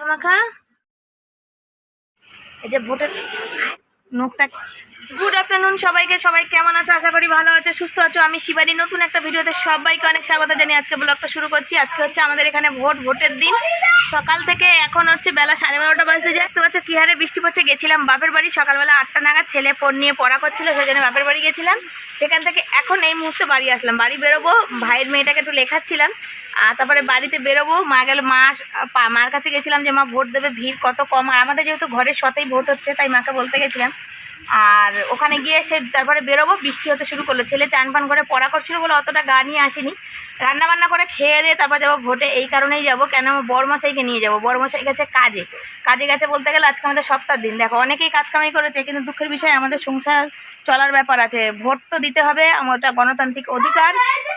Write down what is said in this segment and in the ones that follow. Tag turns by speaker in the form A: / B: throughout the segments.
A: মাখা এই যে ভোটের নোকটা গুড আফটারনুন সবাইকে। সবাই কেমন আছো? আশা করি ভালো আছো, সুস্থ আছো। আমি শিবানী। নতুন একটা ভিডিওতে সবাইকে অনেক স্বাগত জানিয়ে আজকে ব্লগটা শুরু করছি। আজকে হচ্ছে আমাদের এখানে ভোট, ভোটের দিন। সকাল থেকে এখন হচ্ছে বেলা সাড়ে বারোটা বাজতে যায়। তো হচ্ছে কি হারে বৃষ্টি পড়ছে, গেছিলাম বাপের বাড়ি। সকালবেলা আটটা নাগাদ ছেলে ফোন নিয়ে পড়া করছিল, সেই জন্য বাপের বাড়ি গেছিলাম। সেখান থেকে এখন এই মুহূর্তে বাড়ি আসলাম। বাড়ি বেরোবো, ভাইয়ের মেয়েটাকে একটু লেখাচ্ছিলাম। আর তারপরে বাড়িতে বেরোবো, মা গেল, মা মার কাছে গেছিলাম যে মা ভোট দেবে, ভিড় কত কম। আর আমাদের যেহেতু ঘরের সতেই ভোট হচ্ছে, তাই মাকে বলতে গেছিলাম। আর ওখানে গিয়ে সে তারপরে বেরোবো, বৃষ্টি হতে শুরু করল। ছেলে চান পান করে পড়া করছিল বলে অতটা গা নিয়ে আসেনি। রান্না বান্না করে খেয়ে দিয়ে তারপর যাব ভোটে। এই কারণেই যাব, কেন আমার বড়মশাইকে নিয়ে যাব? বড়মশাই গেছে কাজে। কাজে গেছে বলতে গেলে আজকে আমাদের সপ্তাহ দিন। দেখো, অনেকেই কাজ কামাই করেছে, কিন্তু দুঃখের বিষয় আমাদের সংসার চলার ব্যাপার আছে। ভোট তো দিতে হবে, আমার ওটা গণতান্ত্রিক অধিকার,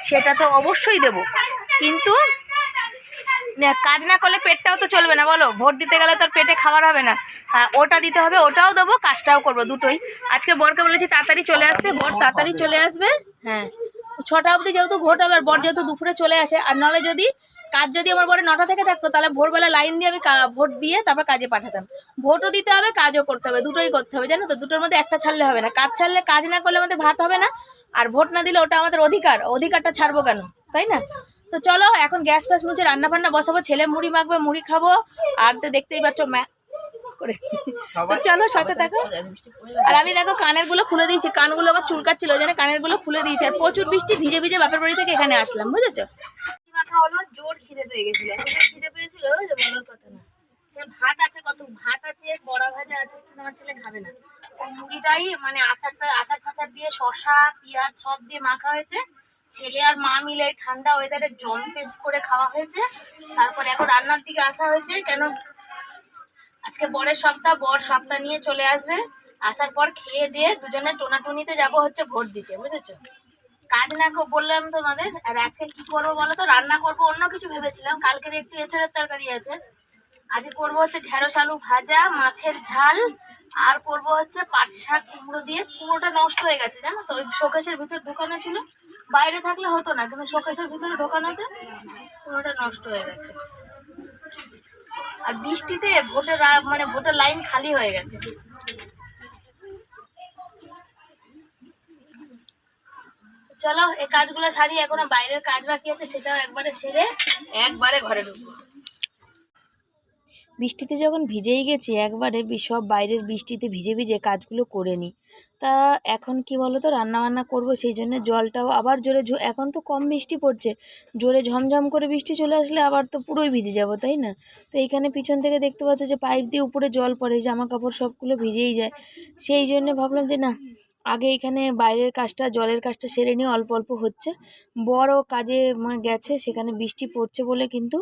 A: সেটা তো অবশ্যই দেব। কিন্তু কাজ না করলে পেটটাও তো চলবে না, বলো? ভোট দিতে গেলে তো পেটে খাবার হবে না। হ্যাঁ, ওটা দিতে হবে ওটাও দেবো কাজটাও করব দুটোই। আজকে বরকে বলেছি তাড়াতাড়ি চলে আসতে বর তাড়াতাড়ি চলে আসবে। হ্যাঁ ছটা অবধি যেহেতু ভোট হবে আর বর যেহেতু দুপুরে চলে আসে আর নাহলে যদি কাজ যদি আমার বরে নটা থেকে থাকতো তাহলে ভোরবেলা লাইন দিয়ে আমি ভোট দিয়ে তারপর কাজে পাঠাতাম। ভোটও দিতে হবে কাজও করতে হবে দুটোই করতে হবে জানো তো? দুটোর মধ্যে একটা ছাড়লে হবে না। কাজ ছাড়লে কাজ না করলে আমাদের ভাত হবে না আর ভোট না দিলে ওটা আমাদের অধিকার। অধিকারটা ছাড়বো কেন? তাই না? তো চলো এখন গ্যাস ফ্যাস মুছে রান্না ফান্না বসাবো ছেলে মুড়ি মাখবে মুড়ি খাব আর তো দেখতেই পাচ্ছ করে। তো চলো সাথে থাকো। আর আমি দেখো কানেরগুলো খুলে দিয়েছি কানগুলো আবার চুলকাচ্ছিল ওই জন্য কানেরগুলো খুলে দিয়েছি আর প্রচুর বৃষ্টি ভিজে ভিজে বাপের বাড়ি থেকে এখানে আসলাম বুঝেছ? মাখা হলো জোর খিদে পেয়ে গেছিল খিদে পেয়েছিল যে বলার কথা না। ভাত আছে কত ভাত আছে বড়া ভাজা আছে কিন্তু আমার ছেলে খাবে না। মুড়িটাই মানে আচারটা আচার ফাচার দিয়ে শশা পেঁয়াজ সব দিয়ে মাখা হয়েছে। ছেলে আর মা মিলে ঠান্ডা ওয়েদারে জম পেস করে খাওয়া হয়েছে। তারপর এখন রান্নার দিকে আসা হয়েছে কেন আজকে বরের সপ্তাহ, বর সপ্তাহ নিয়ে চলে আসবে। আসার পর খেয়ে দিয়ে দুজনে টোনাটুনিতে যাব হচ্ছে ভোট দিতে, বুঝেছ? কাজ না বললাম তোমাদের, আর আজকে কি করব বলো তো? রান্না করব, অন্য কিছু ভেবেছিলাম। কালকের একটু এঁচড়ের তরকারি আছে। আজকে করব হচ্ছে ঢেঁড়স আলু ভাজা, মাছের ঝাল, আর করব হচ্ছে পাট শাক কুমড়ো দিয়ে। কুমড়োটা নষ্ট হয়ে গেছে, জানো তো? ওই শোকেশের ভিতর ঢোকানো ছিল। বাইরে থাকলে হতো না, কিন্তু শোকেশের ভিতরে ঢোকানোতে কুমড়োটা নষ্ট হয়ে গেছে। আর বৃষ্টিতে ভোটের মানে ভোটের লাইন খালি হয়ে গেছে। চলো, এই কাজগুলো সারি, এখনও বাইরের কাজ বাকি আছে, সেটাও একবারে সেরে একবারে ঘরে ঢুকবো। বৃষ্টিতে যখন ভিজেই গেছি, একবারে সব বাইরের বৃষ্টিতে ভিজে ভিজে কাজগুলো করে নিই। তা এখন কি বলো তো রান্না বান্না করব, সেই জন্য জলটাও আবার জোরে এখন তো কম বৃষ্টি পড়ছে। জোরে ঝমঝম করে বৃষ্টি চলে আসলে আবার তো পুরোই ভিজে যাব, তাই না? তো এইখানে পিছন থেকে দেখতে পাচ্ছ যে পাইপ দিয়ে উপরে জল পড়ে, জামা কাপড় সবগুলো ভিজেই যায়। সেই জন্য ভাবলাম যে না আগে এখানে বাইরের কাজটা, জলের কাজটা সেরে নিয়ে অল্প অল্প হচ্ছে। বড় কাজে মানে গেছে, সেখানে বৃষ্টি পড়ছে বলে কিন্তু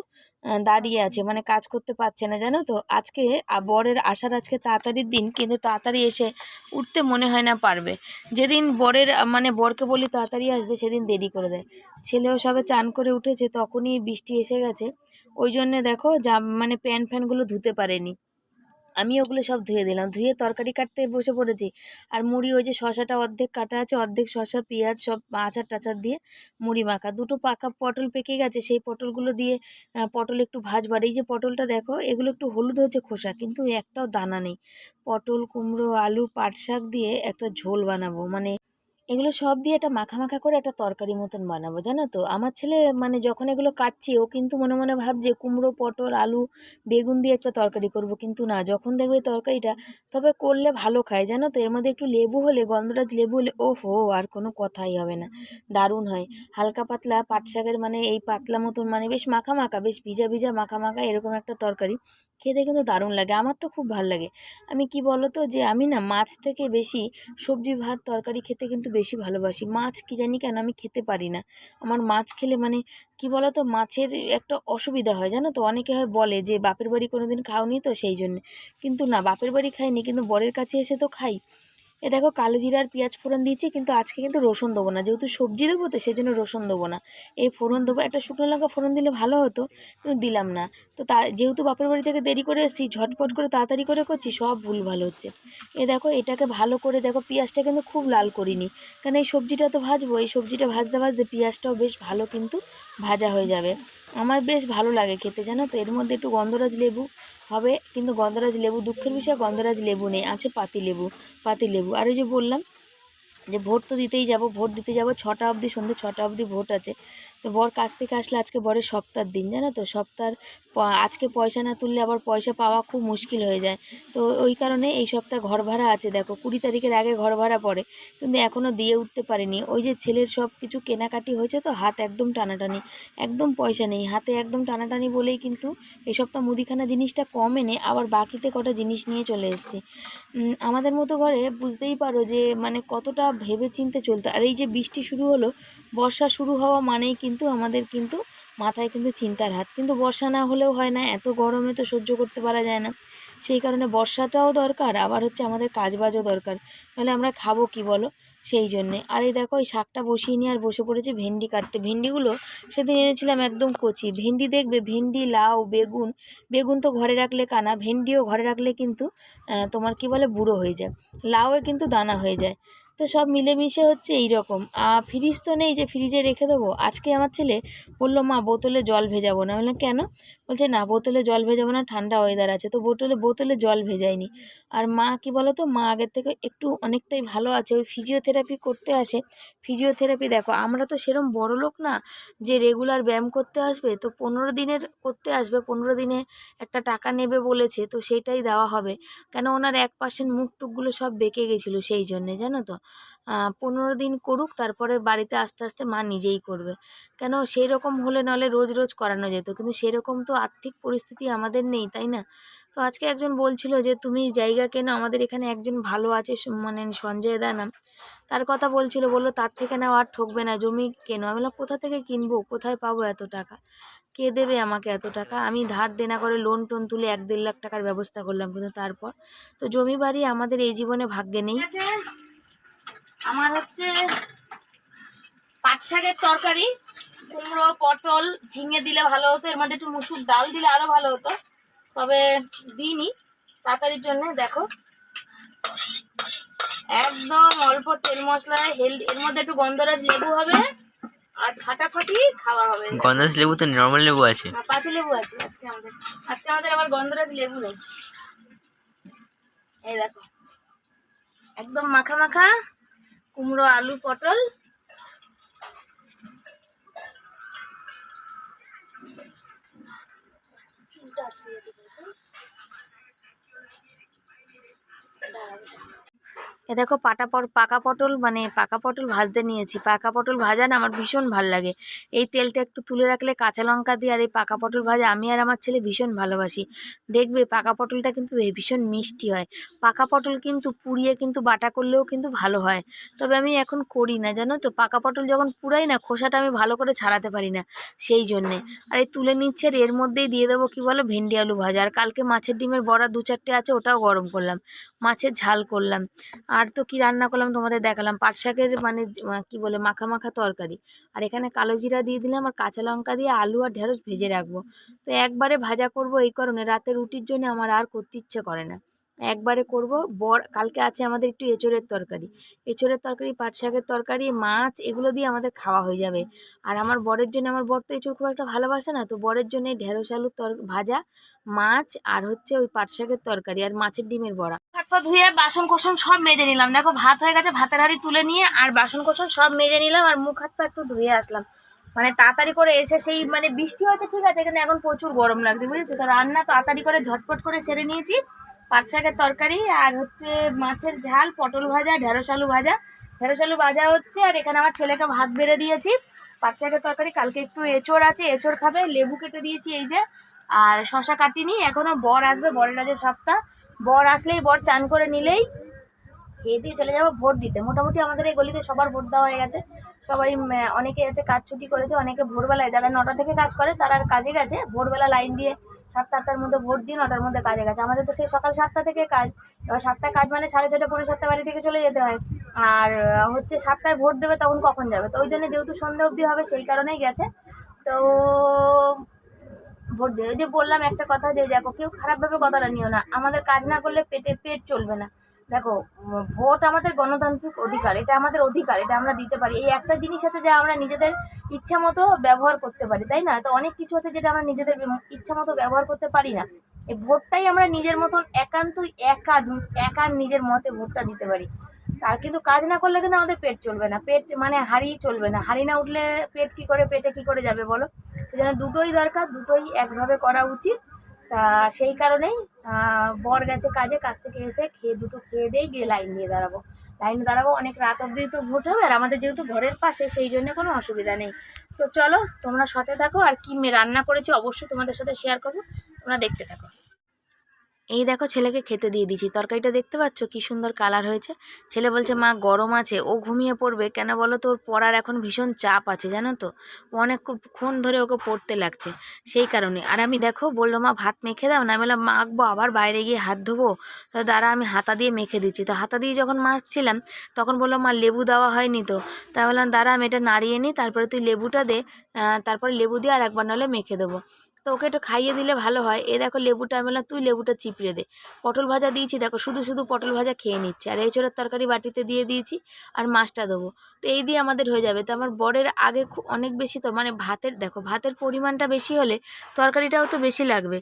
A: দাঁড়িয়ে আছে। মানে কাজ করতে পারছে না, জানো তো? আজকে বরের আসার আজকে তাড়াতাড়ির দিন, কিন্তু তাড়াতাড়ি এসে উঠতে মনে হয় না পারবে। যেদিন বরের মানে বরকে বলি তাড়াতাড়ি আসবে, সেদিন দেরি করে দেয়। ছেলেও সবে চান করে উঠেছে, তখনই বৃষ্টি এসে গেছে। ওই জন্যে দেখো যা মানে প্যান ফ্যানগুলো ধুতে পারেনি। আমি ওগুলো সব ধুয়ে দিলাম। ধুয়ে তরকারি কাটতে বসে পড়েছি। আর মুড়ি ওই যে শশাটা অর্ধেক কাটা আছে, অর্ধেক শশা পেঁয়াজ সব আচার টাচার দিয়ে মুড়ি মাখা। দুটো পাকা পটল পেকে গেছে, সেই পটলগুলো দিয়ে পটল একটু ভাজবার। এই যে পটলটা দেখো, এগুলো একটু হলুদ হয়েছে খোসা, কিন্তু একটাও দানা নেই। পটল, কুমড়ো, আলু পাট শাক দিয়ে একটা ঝোল বানাবো। মানে এগুলো সব দিয়ে একটা মাখা মাখা করে একটা তরকারি মতন বানাবো, জানো তো? আমার ছেলে মানে যখন এগুলো কাটছি, ও কিন্তু মনে মনে ভাবছে, কুমড়ো, পটল, আলু, বেগুন দিয়ে একটা তরকারি করব, কিন্তু না, যখন দেখবে তরকারিটা, তবে করলে ভালো খায়, জানো তো? এর মধ্যে একটু লেবু হলে, গন্ধরাজ লেবু হলে ও হো আর কোনো কথাই হবে না, দারুণ হয়। হালকা পাতলা পাট শাকের মানে এই পাতলা মতন মানে বেশ মাখা মাখা বেশ ভিজা ভিজা মাখা মাখা এরকম একটা তরকারি, খেতে কিন্তু দারুণ লাগে, আমার তো খুব ভালো লাগে। আমি কি বলো তো যে, আমি না মাছ থেকে বেশি সবজি, ভাত, তরকারি খেতে কিন্তু বেশি ভালোবাসি। মাছ কি জানি কেন আমি খেতে পারি না। আমার মাছ খেলে মানে কি বলো তো মাছের একটা অসুবিধা হয়, জানো তো? অনেকে হয় বলে যে, বাপের বাড়ি কোনোদিন খাওনি তো সেই জন্যে। কিন্তু না, বাপের বাড়ি খাইনি, কিন্তু বরের কাছে এসে তো খাই। এ দেখো কালো জিরা আর পেঁয়াজ ফোড়ন দিয়েছি, কিন্তু আজকে কিন্তু রসুন দেবো না। যেহেতু সবজি দেবো, তো সেই জন্য রসুন দেবো না। এই ফোড়ন দেবো, একটা শুকনো লঙ্কা ফোড়ন দিলে ভালো হতো, কিন্তু দিলাম না। তো তা, যেহেতু বাপের বাড়ি থেকে দেরি করে এসেছি, ঝটপট করে তাড়াতাড়ি করে করছি, সব ভুল ভালো হচ্ছে। এ দেখো, এটাকে ভালো করে দেখো, পেঁয়াজটা কিন্তু খুব লাল করিনি। কারণ এই সবজিটা তো ভাজবো, এই সবজিটা ভাজতে ভাজতে পেঁয়াজটাও বেশ ভালো কিন্তু ভাজা হয়ে যাবে। আমার বেশ ভালো লাগে খেতে, জানো তো? এর মধ্যে একটু গন্ধরাজ লেবু হবে, কিন্তু গন্ধরাজ লেবু, দুঃখের বিষয়ে, গন্ধরাজ লেবু নেই, আছে পাতি লেবু পাতি লেবু। আর ওই যে বললাম যে ভোট তো দিতেই যাব, ভোট দিতে যাব, ছটা অবধি, সন্ধ্যে ছটা অবধি ভোট আছে। তো বর কাছ থেকে আসলে আজকে বরের সপ্তাহের দিন, জানো তো? সপ্তাহের প- আজকে পয়সা না তুললে আবার পয়সা পাওয়া খুব মুশকিল হয়ে যায়। তো ওই কারণে এই সপ্তাহে ঘর ভাড়া আছে, দেখো, কুড়ি তারিখের আগে ঘর ভাড়া পড়ে, কিন্তু এখনও দিয়ে উঠতে পারিনি। ওই যে ছেলের সব কিছু কেনাকাটি হয়েছে তো, হাত একদম টানাটানি, একদম পয়সা নেই, হাতে একদম টানাটানি বলেই কিন্তু এই সপ্তাহ মুদিখানা জিনিসটা কম এনে আবার বাকিতে কটা জিনিস নিয়ে চলে এসেছি। আমাদের মতো ঘরে বুঝতেই পারো যে মানে কতটা ভেবে চিন্তে চলতো আর এই যে বৃষ্টি শুরু হলো, বর্ষা শুরু হওয়া মানেই কিন্তু আমাদের কিন্তু মাথায় কিন্তু চিন্তার হাত। কিন্তু বর্ষা না হলেও হয় না, এত গরমে তো সহ্য করতে পারা যায় না। সেই কারণে বর্ষাটাও দরকার, আবার হচ্ছে আমাদের কাজবাজও দরকার। নাহলে আমরা খাব কি বলো? সেই জন্যে। আর এই দেখো, এই শাকটা বসিয়ে নিয়ে আর বসে পড়েছে ভেন্ডি কাটতে। ভেন্ডিগুলো সেদিন এনেছিলাম একদম কচি। ভেন্ডি দেখবে, ভেন্ডি, লাউ, বেগুন। বেগুন তো ঘরে রাখলে কানা, ভেন্ডিও ঘরে রাখলে কিন্তু তোমার কি বলে, বুড়ো হয়ে যায়। লাউয়ে কিন্তু দানা হয়ে যায়। তো সব মিলেমিশে হচ্ছে এই রকম ফ্রিজ তো নেই যে ফ্রিজে রেখে দেবো। আজকে আমার ছেলে বলল, মা, বোতলে জল ভেজাবো। না বললাম, কেন? বলছে, না, বোতলে জল ভেজাবো না, ঠান্ডা ওয়েদার আছে। তো বোতলে বোতলে জল ভেজাইনি আর মা কি বলো তো মা আগের থেকে একটু অনেকটাই ভালো আছে। ওই ফিজিওথেরাপি করতে আসে। ফিজিওথেরাপি দেখো, আমরা তো সেরম বড় লোক না যে রেগুলার ব্যায়াম করতে আসবে, তো পনেরো দিনের করতে আসবে, পনেরো দিনে একটা টাকা নেবে বলেছে, তো সেইটাই দেওয়া হবে। কেন ওনার এক পার্সেন্ট মুখ টুকগুলো সব বেঁকে গেছিল সেই জন্যে, জানো তো? পনেরো দিন করুক, তারপরে বাড়িতে আস্তে আস্তে মা নিজেই করবে। কেন? সেই রকম হলে নাহলে রোজ রোজ করানো যেত। কিন্তু সেরকম তো আর্থিক পরিস্থিতি আমাদের নেই, তাই না? তো আজকে একজন বলছিল যে, তুমি জায়গা কেন? আমাদের এখানে একজন ভালো আছে মানে সঞ্জয় দা নাম। তার কথা বলছিল, বলল, তার থেকে নাও আর ঠকবে না। জমি কেন? আমি বললাম, কোথা থেকে কিনবো? কোথায় পাবো এত টাকা? কে দেবে আমাকে এত টাকা? আমি ধার দেনা করে লোন টোন তুলে এক দেড় লাখ টাকার ব্যবস্থা করলাম। কিন্তু তারপর তো জমি বাড়ি আমাদের এই জীবনে ভাগ্যে নেই। আমার হচ্ছে পাট শাকের তরকারি কুমড়ো পটল ঝিঙে দিলে ভালো হতো এর মধ্যে একটু মুসুর ডাল দিলে আরও ভালো হতো। তবে দিইনি তাড়াতাড়ির জন্য দেখো। একদম অল্প তেল মশলায় হেলদি এর মধ্যে একটু গন্ধরাজ লেবু হবে আর ফাটাফাটি খাওয়া হবে।
B: গন্ধরাজ লেবু তো নর্মাল লেবু আছে।
A: আর পাতি লেবু আছে আজকে আমাদের। আজকে আমাদের আবার গন্ধরাজ লেবু নেই। এই দেখো। একদম মাখা মাখা কুমড়ো আলু পটল। এ দেখো পাটা পাকা পটল মানে পাকা পটল ভাজতে নিয়েছি। পাকা পটল ভাজা না আমার ভীষণ ভালো লাগে। এই তেলটা একটু তুলে রাখলে কাঁচা লঙ্কা দিয়ে আর এই পাকা পটল ভাজা আমি আর আমার ছেলে ভীষণ ভালোবাসি। দেখবে পাকা পটলটা কিন্তু ভীষণ মিষ্টি হয়। পাকা পটল কিন্তু পুড়িয়ে কিন্তু বাটা করলেও কিন্তু ভালো হয়। তবে আমি এখন করি না, জানো তো? পাকা পটল যখন পুরাই না, খোসাটা আমি ভালো করে ছাড়াতে পারি না সেই জন্যে। আর এই তুলে নিচ্ছে আর এর মধ্যেই দিয়ে দেবো কি বলো? ভেন্ডি আলু ভাজা। আর কালকে মাছের ডিমের বড়া দু চারটে আছে, ওটাও গরম করলাম। মাছের ঝাল করলাম। আর তো কি রান্না করলাম তোমাদের দেখালাম। পাট শাকের মানে কি বলে, মাখা মাখা তরকারি। আর এখানে কালো জিরা দিয়ে দিলাম আর কাঁচা লঙ্কা দিয়ে আলু আর ঢেঁড়স ভেজে রাখব। তো একবারে ভাজা করব এই কারণে। রাতে রুটির জন্য আমার আর করতে ইচ্ছে করে না। একবারে করব। বর, কালকে আছে আমাদের একটু এঁচোড়ের তরকারি। এঁচোড়ের তরকারি, পাট শাকের তরকারি, মাছ, এগুলো দিয়ে আমাদের খাওয়া হয়ে যাবে। আর আমার বরের জন্য, আমার বর তো এঁচোড় খুব একটা ভালোবাসে না, তো বরের জন্য ঢেঁড়স আলুর তর, ভাজা, মাছ আর হচ্ছে ওই পাট শাকের তরকারি আর মাছের ডিমের বড়া। হাত ধুয়ে বাসন কোসন সব মেজে নিলাম। দেখো ভাত হয়ে গেছে, ভাতের হাড়ি তুলে নিয়ে আর বাসন কোসন সব মেজে নিলাম আর মুখ, হাত পা একটু ধুয়ে আসলাম। মানে তাড়াতাড়ি করে এসে সেই মানে বৃষ্টি হয়েছে ঠিক আছে, কিন্তু এখন প্রচুর গরম লাগছে, বুঝেছ? তো রান্না তাড়াতাড়ি করে ঝটপট করে সেরে নিয়েছি। পাট শাকের তরকারি আর হচ্ছে মাছের ঝাল, পটল ভাজা, ঢেঁড়স আলু ভাজা। ঢেঁড়স আলু ভাজা হচ্ছে, আর এখানে আমার ছেলেকে ভাত বেড়ে দিয়েছি। পাট শাকের তরকারি, কালকে একটু এঁচড় আছে, এঁচড় খাবে, লেবু কেটে দিয়েছি এই যে। আর শশা কাটিনি এখনও বর আসবে, বরের রাজের সপ্তাহ। বর আসলেই বর চান করে নিলেই খেয়ে দিয়ে চলে যাব, ভোট দিতে। মোটামুটি আমাদের এই গলিতে সবার ভোট দেওয়া হয়ে গেছে। সবাই অনেকে আছে কাজ ছুটি করেছে, অনেকে ভোরবেলায়, যারা নটা থেকে কাজ করে, তারা আর কাজে গেছে। ভোরবেলা লাইন দিয়ে সাতটা, আটটার মধ্যে ভোট দিয়ে নটার মধ্যে কাজে গেছে। আমাদের তো সেই সকাল সাতটা থেকে কাজ। এবার সাতটায় কাজ মানে সাড়ে ছটা পনেরো সাতটা বাড়ি থেকে চলে যেতে হয়। আর হচ্ছে সাতটায় ভোট দেবে তখন কখন যাবে? তো ওই জন্য যেহেতু সন্ধ্যা অবধি হবে, সেই কারণেই গেছে। তো ভোট দিয়ে, ওই যে বললাম একটা কথা যে, দেখো, কেউ খারাপভাবে কথাটা নিও না। আমাদের কাজ না করলে পেটে পেট চলবে না। দেখো ভোট আমাদের গণতান্ত্রিক অধিকার, এটা আমাদের অধিকার, এটা আমরা দিতে পারি। এই একটা জিনিস আছে যে আমরা নিজেদের ইচ্ছা মতো ব্যবহার করতে পারি, তাই না? তো অনেক কিছু আছে যেটা আমরা নিজেদের ইচ্ছা মতো ব্যবহার করতে পারি না। এই ভোটটাই আমরা নিজের মতন একান্তই একা একা নিজের মতে ভোটটা দিতে পারি। আর কিন্তু কাজ না করলে কিন্তু আমাদের পেট চলবে না। পেট মানে হাড়ি চলবে না। হাড়ি না উঠলে পেট কি করে, পেটে কি করে যাবে বলো? সেজন্য দুটোই দরকার, দুটোই একভাবে করা উচিত। তা সেই কারণেই বর গেছে কাজে, কাজ থেকে এসে খেয়ে দুটো খেয়ে দিয়ে গিয়ে লাইন দিয়ে দাঁড়াবো। লাইনে দাঁড়াবো, অনেক রাত অবধি তো ভোট হবে, আর আমাদের যেহেতু ঘরের পাশে, সেই জন্য কোনো অসুবিধা নেই। তো চলো, তোমরা সাথে থাকো, আর কি রান্না করেছি অবশ্যই তোমাদের সাথে শেয়ার করব, তোমরা দেখতে থাকো। এই দেখো ছেলেকে খেতে দিয়ে দিয়েছি। তরকারিটা দেখতে পাচ্ছ? কি সুন্দর কালার হয়েছে। ছেলে বলছে, মা, গরম আছে, ও ঘুমিয়ে পড়বে। কেন বলো তো, ওর পড়ার এখন ভীষণ চাপ আছে, জানো তো? ও অনেকক্ষণ ধরে ওকে পড়তে লাগছে। সেই কারণে। আর আমি দেখো বলল, মা, ভাত মেখে দাও না? বললাম, মাখবো, আবার বাইরে গিয়ে হাত ধোবো? তো দ্বারা আমি হাতা দিয়ে মেখে দিচ্ছি। তো হাতা দিয়ে যখন মাখছিলাম, তখন বলল, মা, লেবু দেওয়া হয়নি তো? তাই বললাম, দাঁড়া, আমি এটা নাড়িয়ে নিই, তারপরে তুই লেবুটা দে। তারপরে লেবু দিয়ে আর একবার নাহলে মেখে দেবো। তো ওকে একটু খাইয়ে দিলে ভালো হয়। এ দেখো লেবুটা, আমি বললাম, তুই লেবুটা চিপড়ে দে। পটল ভাজা দিয়েছি, দেখো, শুধু শুধু পটল ভাজা খেয়ে নিচ্ছে। আর এঁচোড়ের তরকারি বাটিতে দিয়ে দিয়েছি আর মাছটা দেবো। তো এই দিয়ে আমাদের হয়ে যাবে। তো আমার বরের আগে অনেক বেশি তো মানে ভাতের, দেখো, ভাতের পরিমাণটা বেশি হলে তরকারিটাও তো বেশি লাগবে।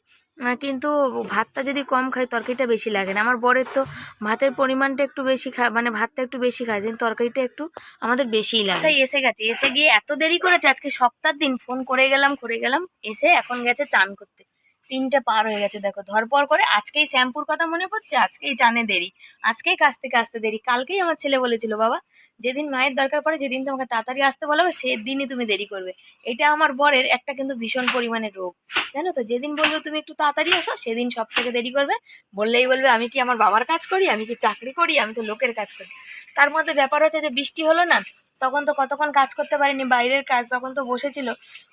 A: কিন্তু ভাতটা যদি কম খাই, তরকারিটা বেশি লাগে না। আমার বরের তো ভাতের পরিমাণটা একটু বেশি খায় মানে ভাতটা একটু বেশি খায় কিন্তু তরকারিটা একটু আমাদের বেশিই লাগে। সেই এসে গেছে, এসে গিয়ে এত দেরি করেছে, আজকে সপ্তাহ দিন, ফোন করে গেলাম করে গেলাম, এসে এখন গেছে চান করতে। তিনটে পার হয়ে গেছে, দেখো। ধরপর করে আজকেই শ্যাম্পুর কথা মনে পড়ছে, আজকেই জানে দেরি। আজকেই কাজ থেকে আসতে দেরি। কালকেই আমার ছেলে বলেছিল, বাবা, যেদিন মায়ের দরকার পড়ে, যেদিন তোমাকে তাড়াতাড়ি আসতে বলা হবে, সেদিনই তুমি দেরি করবে। এটা আমার বরের একটা কিন্তু ভীষণ পরিমাণের রোগ। জানো তো, যেদিন বলবে তুমি একটু তাড়াতাড়ি আসো, সেদিন সব থেকে দেরি করবে। বললেই বলবে, আমি কি আমার বাবার কাজ করি? আমি কি চাকরি করি? আমি তো লোকের কাজ করি। তার মধ্যে ব্যাপার হচ্ছে যে বৃষ্টি হলো না তখন তো কতক্ষণ কাজ করতে পারিনি, বাইরের কাজ তখন তো বসেছিল।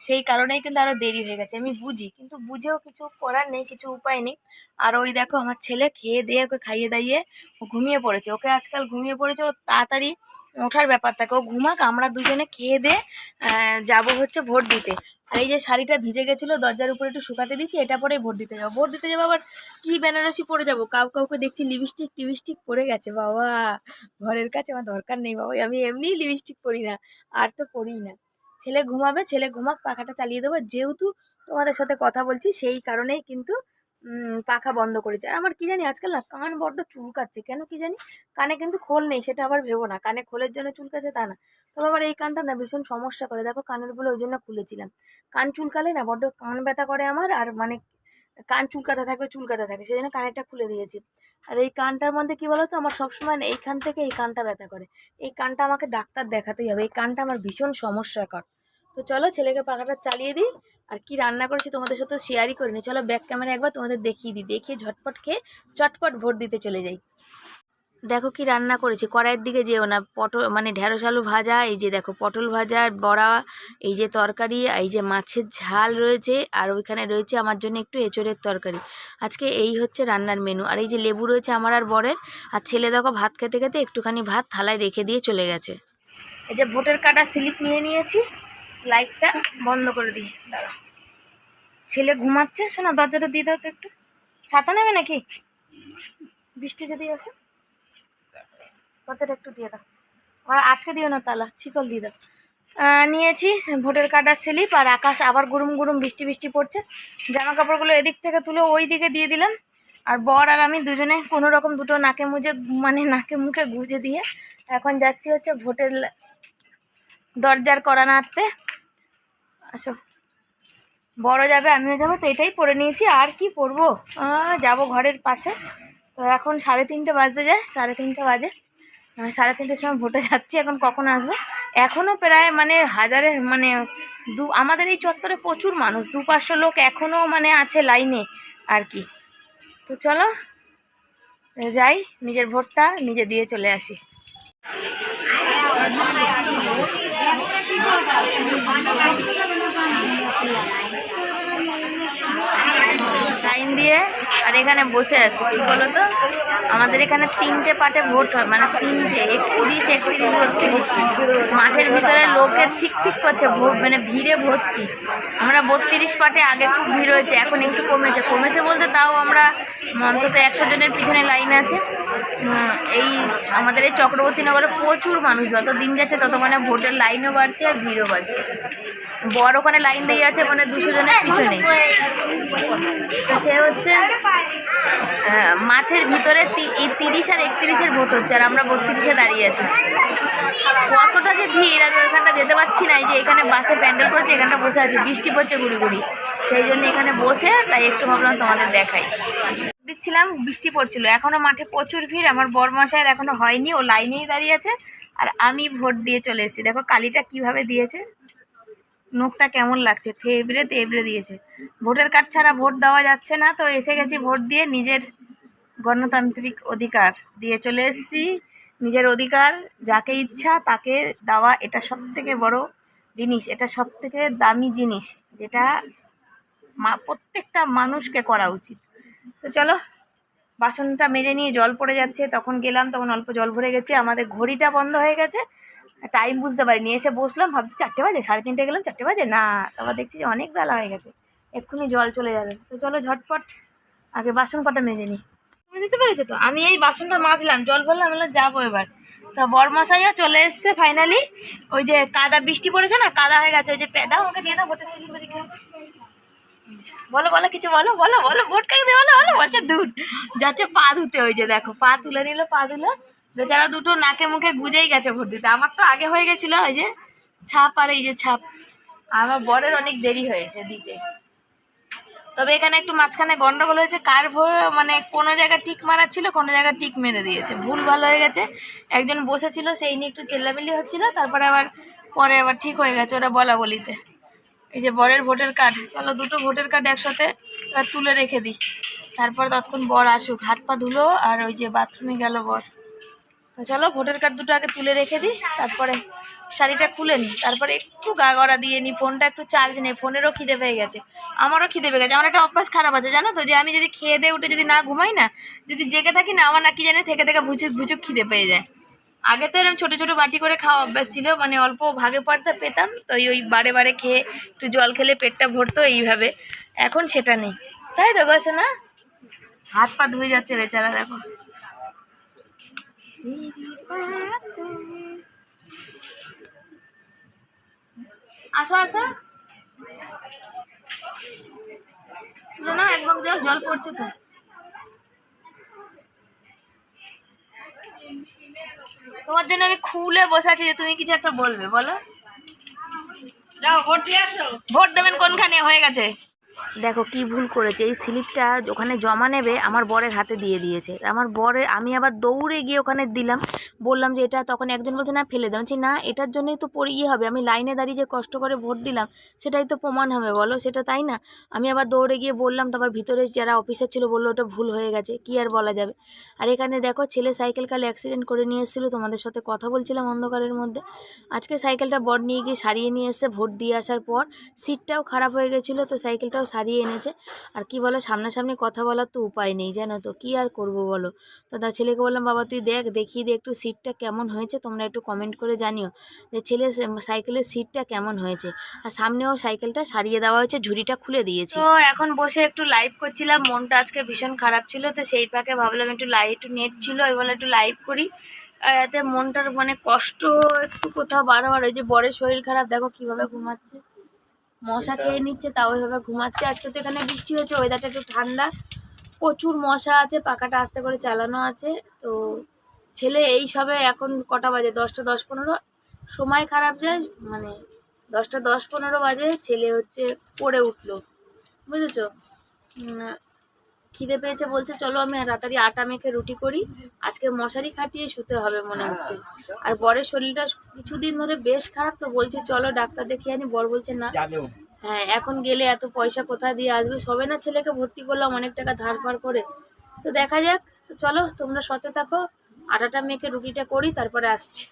A: সেই কারণেই কিন্তু আরও দেরি হয়ে গেছে। আমি বুঝি, কিন্তু বুঝেও কিছু করার নেই, কিছু উপায় নেই। আর ওই দেখো, আমার ছেলে খেয়ে দিয়ে ওকে খাইয়ে দাইয়ে ও ঘুমিয়ে পড়েছে। ওকে আজকাল ঘুমিয়ে পড়েছে, ও তাড়াতাড়ি ওঠার ব্যাপার থাকে। ও ঘুমাক, আমরা দুজনে খেয়ে দিয়ে যাব হচ্ছে ভোট দিতে। আর এই যে শাড়িটা ভিজে গেছিল, দরজার উপরে একটু শুকাতে দিচ্ছি, এটা পরে ভোট দিতে যাব। ভোট দিতে যাব আবার কি বেনারসি পরে যাব? কাউ কাউকে দেখছি লিপস্টিক টিপস্টিক পরে গেছে। বাবা, ঘরের কাছে আমার দরকার নেই বাবা, আমি এমনিই লিপস্টিক পরি না, আর তো পরি না। ছেলে ঘুমাবে, ছেলে ঘুমাক, পাখাটা চালিয়ে দেবো। যেহেতু তোমাদের সাথে কথা বলছি, সেই কারণেই কিন্তু পাখা বন্ধ করেছে। আর আমার কি জানি আজকাল না কান বড্ড চুলকাচ্ছে। কেন কি জানি? কানে কিন্তু খোল নেই, সেটা আবার ভেবো না। কানে খোলের জন্য চুলকাচ্ছে তা না। তবে আবার এই কানটা না ভীষণ সমস্যা করে। দেখো কানেরগুলো ওই জন্য খুলেছিলাম। কান চুলকালে না বড্ড কান ব্যথা করে আমার, আর মানে কান চুলকাতে থাকবে, চুলকাতে থাকে সেই জন্য কানেরটা খুলে দিয়েছি। আর এই কানটার মধ্যে কি বলতো? আমার সবসময় এইখান থেকে এই কানটা ব্যথা করে। এই কানটা আমাকে ডাক্তার দেখাতেই হবে। এই কানটা আমার ভীষণ সমস্যাকর। তো চলো ছেলেকে পাখাটা চালিয়ে দিই আর কি রান্না করেছি তোমাদের সাথে শেয়ারই করে করিনি। চলো ব্যাক ক্যামেরা একবার তোমাদের দেখিয়ে দিই দেখিয়ে ঝটপট খেয়ে চটপট ভোট দিতে চলে যাই। দেখো কি রান্না করেছি, কড়াইয়ের দিকে যেও না, পটল মানে ঢেঁড়স আলু ভাজা, এই যে দেখো পটল ভাজা, বড়া, এই যে তরকারি এই যে মাছের ঝাল রয়েছে, আর ওইখানে রয়েছে আমার জন্য একটু এঁচড়ের তরকারি। আজকে এই হচ্ছে রান্নার মেনু আর এই যে লেবু রয়েছে আমার আর বরের, আর ছেলে দেখো ভাত খেতে খেতে একটুখানি ভাত থালায় রেখে দিয়ে চলে গেছে। এই যে ভোটের কাটা স্লিপ নিয়ে নিয়েছি। লাইটটা বন্ধ করে দিই। দাঁড়া ছেলে ঘুমাচ্ছে, শোনো, দরজাটা দিয়ে দাও তো একটু। ছাতা নেবে নাকি? বৃষ্টি যদি আসে। দরজাটা একটু দিয়ে দাও। আর আটকে দিও না তালা, শিকল দিয়ে দাও। নিয়েছি ভোটের কাটার স্লিপ আর আকাশ আবার গুরুম গুরুম বৃষ্টি বৃষ্টি পড়ছে। জামা কাপড়গুলো এদিক থেকে তুলে ওই দিকে দিয়ে দিলাম। আর বর আর আমি দুজনে কোনো রকম দুটো নাকে মুজে মানে নাকে মুখে গুঁজে দিয়ে এখন যাচ্ছি হচ্ছে ভোটের দরজার করা নাড়তে। আসো। বড় যাবে, আমিও যাব, তো এটাই পরে নিয়েছি। আর কি পরবো? যাব ঘরের পাশে। তো এখন সাড়ে তিনটে বাজতে যায়, সাড়ে তিনটে বাজে। সাড়ে তিনটের সময় ভোটে যাচ্ছি, এখন কখন আসব? এখনও প্রায় মানে হাজারে মানে দু, আমাদের এই চত্বরে প্রচুর মানুষ দু পাঁচশো লোক এখনও মানে আছে লাইনে আর কি। তো চলো, যাই, নিজের ভোটটা নিজে দিয়ে চলে আসি লাইন দিয়ে আর এখানে বসে আছে, কি বলতো? আমাদের এখানে তিনটে পাটে ভোট হয় মানে তিনটে একত্রিশ একত্রিশ বত্রিশ মাঠের ভিতরে লোকের ঠিক ঠিক করছে, ভোট মানে ভিড়ে ভর্তি। আমরা বত্রিশ পাটে আগে খুব ভিড় হয়েছে, এখন একটু কমেছে। কমেছে বলতে তাও আমরা অন্তত একশো জনের পিছনে লাইন আছে। এই আমাদের এই চক্রবর্তী নগরে প্রচুর মানুষ, যত দিন যাচ্ছে তত মানে ভোটের লাইনও বাড়ছে আর ভিড়ও বাড়ছে। বড় ওখানে লাইন দিয়ে আছে মানে দুশো জনের পিছনে। তো সে হচ্ছে মাঠের ভিতরে এই তিরিশ আর একত্রিশের ভোট হচ্ছে, আর আমরা বত্রিশে দাঁড়িয়ে আছি। কতটা যে ভিড়, আমি ওইখানটা যেতে পারছি না যে এখানে বাসে প্যান্ডেল করেছে, এখানটা বসে আছে, বৃষ্টি পড়ছে গুড়ি গুড়ি সেই জন্য এখানে বসে, তাই একটু ভাবলাম তোমাদের দেখাই। দেখছিলাম বৃষ্টি পড়ছিল, এখনও মাঠে প্রচুর ভিড়, আমার বরমশাইয়ের এখনও হয়নি, ও লাইনেই দাঁড়িয়ে আছে, আর আমি ভোট দিয়ে চলে এসেছি। দেখো কালিটা কীভাবে দিয়েছে। নখটা কেমন লাগছে? থেবড়ে তেবড়ে দিয়েছে। ভোটার কার্ড ছাড়া ভোট দেওয়া যাচ্ছে না, তো এসে গেছি ভোট দিয়ে নিজের গণতান্ত্রিক অধিকার দিয়ে চলে এসেছি। নিজের অধিকার, যাকে ইচ্ছা তাকে দেওয়া, এটা সব থেকে বড় জিনিস, এটা সব থেকে দামি জিনিস, যেটা মা, প্রত্যেকটা মানুষকে করা উচিত। তো চলো, বাসনটা মেজে নিয়ে জল পড়ে যাচ্ছে, তখন গেলাম, তখন অল্প জল ভরে গেছে, আমাদের ঘড়িটা বন্ধ হয়ে গেছে। টাইম বুঝতে পারিনি। এসে বসলাম, ভাবছি চারটে বাজে, সাড়ে তিনটে গেলাম, চারটে বাজে? না তারপর দেখছি যে অনেক বেলা হয়ে গেছে। এক্ষুনি জল চলে যাবে। তো চলো ঝটপট আগে বাসন কটা মেজে নিই। তুমি দিতে পেরেছ তো? আমি এই বাসনটা মাজলাম, জল ভরলাম বললাম যাব এবার। তা বরমশাইয়া চলে এসছে ফাইনালি ওই যে কাদা, বৃষ্টি পড়েছে না, কাদা হয়ে গেছে, ওই যে পে- দাও, আমাকে দিয়ে দাও ভোটের স্লিপ রেখে বলো বলো, কিছু বলো বলো বলো ভোট কাকে দিয়ে বলো বলো, বলছে দূর যাচ্ছে পা ধুতে, ওই যে দেখো, পা তুলে নিল, পা দিল বেচারা দুটো নাকে মুখে গুজেই গেছে ভোট দিতে আমার তো আগে হয়ে গেছিল, ওই যে ছাপ আর এই যে ছাপ। আমার বরের অনেক দেরি হয়েছে দিতে। তবে এখানে একটু মাঝখানে গন্ডগোল হয়েছে, কার ভোর মানে কোনো জায়গায় টিক মারা ছিল কোনো জায়গায় টিক মেরে দিয়েছে। ভুল ভালো হয়ে গেছে। একজন বসেছিল, সেই নিয়ে একটু চেল্লামিল্লি হচ্ছিল, তারপরে আবার পরে আবার ঠিক হয়ে গেছে ওরা বলা বলিতে। এই যে বরের ভোটের কার্ড, চলো দুটো ভোটের কার্ড একসাথে তুলে রেখে দিই। তারপর ততক্ষণ বর আসুক, হাত পা ধুলো আর ওই যে বাথরুমে গেল বর। চলো ভোটার কার্ড দুটো আগে তুলে রেখে দিই, তারপরে শাড়িটা খুলে নিই। তারপরে একটু গা গড়া দিয়ে নিই, ফোনটা একটু চার্জ নেই, ফোনেরও খিদে পেয়ে গেছে। আমারও খিদে পেয়ে গেছে, আমার একটা অভ্যাস খারাপ আছে, জানো তো? যে আমি যদি খেয়ে দিয়ে উঠে যদি না ঘুমাই না, যদি জেগে থাকি না, আমার না কি জানি থেকে থেকে ভুচুক ভুচুক খিদে পেয়ে যায়। আগে তো এরকম ছোটো ছোটো বাটি করে খাওয়া অভ্যাস ছিল মানে অল্প ভাগে পড়তে পেতাম, তো ওই বারে বারে খেয়ে একটু জল খেলে পেটটা ভরতো এইভাবে। এখন সেটা নেই। তাই তো গেছে না হাত পা ধুয়ে যাচ্ছে বেচারা, দেখো। আসো আসো। না এক মগ জল জল পড়ছে তো। তোমার জন্য আমি খুলে বসে আছি যে তুমি কিছু একটা বলবে বলো।
C: যাও ভোট দিয়ে আসো।
A: ভোট দেবেন কোনখানে? হয়ে গেছে। দেখো কি ভুল করেছে। এই স্লিপটা ওখানে জমা নেবে, আমার বরের হাতে দিয়ে দিয়েছে। আমার বরের, আমি আবার দৌড়ে গিয়ে ওখানে দিলাম। বললাম যে এটা, তখন একজন বলছে, না, ফেলে দেওয়া না, এটার জন্যই তো পড়ে ইয়ে হবে। আমি লাইনে দাঁড়িয়ে যে কষ্ট করে ভোট দিলাম, সেটাই তো প্রমাণ হবে, বলো? সেটা তাই না? আমি আবার দৌড়ে গিয়ে বললাম, তারপর ভিতরে যারা অফিসার ছিল বলল, ওটা ভুল হয়ে গেছে, কি আর বলা যাবে? আর এখানে দেখো, ছেলে সাইকেল কালে অ্যাক্সিডেন্ট করে নিয়ে এসেছিল, তোমাদের সাথে কথা বলছিলাম অন্ধকারের মধ্যে। আজকে সাইকেলটা বর নিয়ে গিয়ে সারিয়ে নিয়ে এসে ভোট দিয়ে আসার পর সিটটাও খারাপ হয়ে গেছিল, তো সাইকেলটাও সারিয়ে এনেছে। আর কি বলো, সামনাসামনি কথা বলার তো উপায় নেই, জানো তো, কি আর করব বলো? তো ছেলেকে বললাম, বাবা, তুই দেখ, দেখিয়ে দে, একটু সিটটা কেমন হয়েছে তোমরা একটু কমেন্ট করে জানিও। যে ছেলে সাইকেলের সিটটা কেমন হয়েছে? আর সামনেও সাইকেলটা সারিয়ে দেওয়া হয়েছে ঝুড়িটা খুলে দিয়েছি। তো এখন বসে একটু লাইভ করছিলাম মনটা আজকে ভীষণ খারাপ ছিল তো সেই পাকে ভাবলাম একটু লাইভ একটু নেট ছিল আমি বলে একটু লাইভ করি। আর এতে মনটার মানে কষ্ট একটু কোথাও বারবার ওই যে বরের শরীর খারাপ দেখো কীভাবে ঘুমাচ্ছে। মশা খেয়ে নিচ্ছে তাও ওইভাবে ঘুমাচ্ছে। আজকে তো এখানে বৃষ্টি হয়েছে ওয়েদারটা একটু ঠান্ডা। প্রচুর মশা আছে পাখাটা আস্তে করে চালানো আছে তো ছেলে এই সবে এখন কটা বাজে? দশটা দশ পনেরো। সময় খারাপ যায় মানে দশটা দশ পনেরো বাজে ছেলে হচ্ছে পড়ে উঠল। বুঝেছ? খিদে পেয়েছে বলছে চলো আমি রাতারি আটা মেখে রুটি করি। আজকে মশারি খাটিয়ে শুতে হবে মনে হচ্ছে। আর বরের শরীরটা কিছুদিন ধরে বেশ খারাপ তো বলছে চলো ডাক্তার দেখিয়ে আনি। বর বলছে না। হ্যাঁ এখন গেলে এত পয়সা কোথা দিয়ে আসবে? সবে না ছেলেকে ভর্তি করলাম অনেক টাকা ধার ফার করে। তো দেখা যাক তো চলো তোমরা সতে থাকো। আটাটা মেখে রুটিটা করি তারপরে আসছি।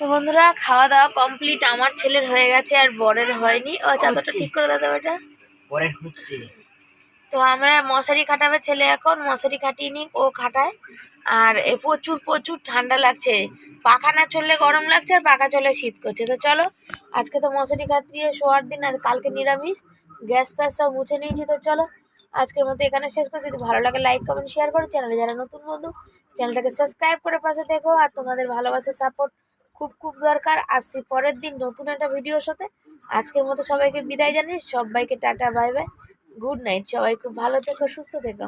A: তো বন্ধুরা খাওয়া দাওয়া কমপ্লিট আমার ছেলের হয়ে গেছে আর বরের হয়নি। ও চাদরটা ঠিক করে দাদা ওটা
B: পরের হচ্ছে।
A: তো আমরা মশারি খাটাবে ছেলে এখন মশারি খাটিয়ে নি ও খাটায়। আর এ প্রচুর প্রচুর ঠান্ডা লাগছে। পাখা না চললে গরম লাগছে আর পাখা চললে শীত করছে। তো চলো আজকে তো মশারি খাটিয়ে শোয়ার দিন আর কালকে নিরামিষ। গ্যাস ফ্যাস সব মুছে নিয়েছি তো চলো। আজকের মতো এখানে শেষ করছি। যদি ভালো লাগে লাইক কমেন্ট শেয়ার করো। চ্যানেলে যারা নতুন বন্ধু চ্যানেলটাকে সাবস্ক্রাইব করে পাশে দেখো আর তোমাদের ভালোবাসা সাপোর্ট খুব খুব দরকার। আসছি পরের দিন নতুন একটা ভিডিওর সাথে। আজকের মতো সবাইকে বিদায় জানিয়ে সবাইকে tata bye bye good night সবাই খুব ভালো থেকো, সুস্থ থেকো।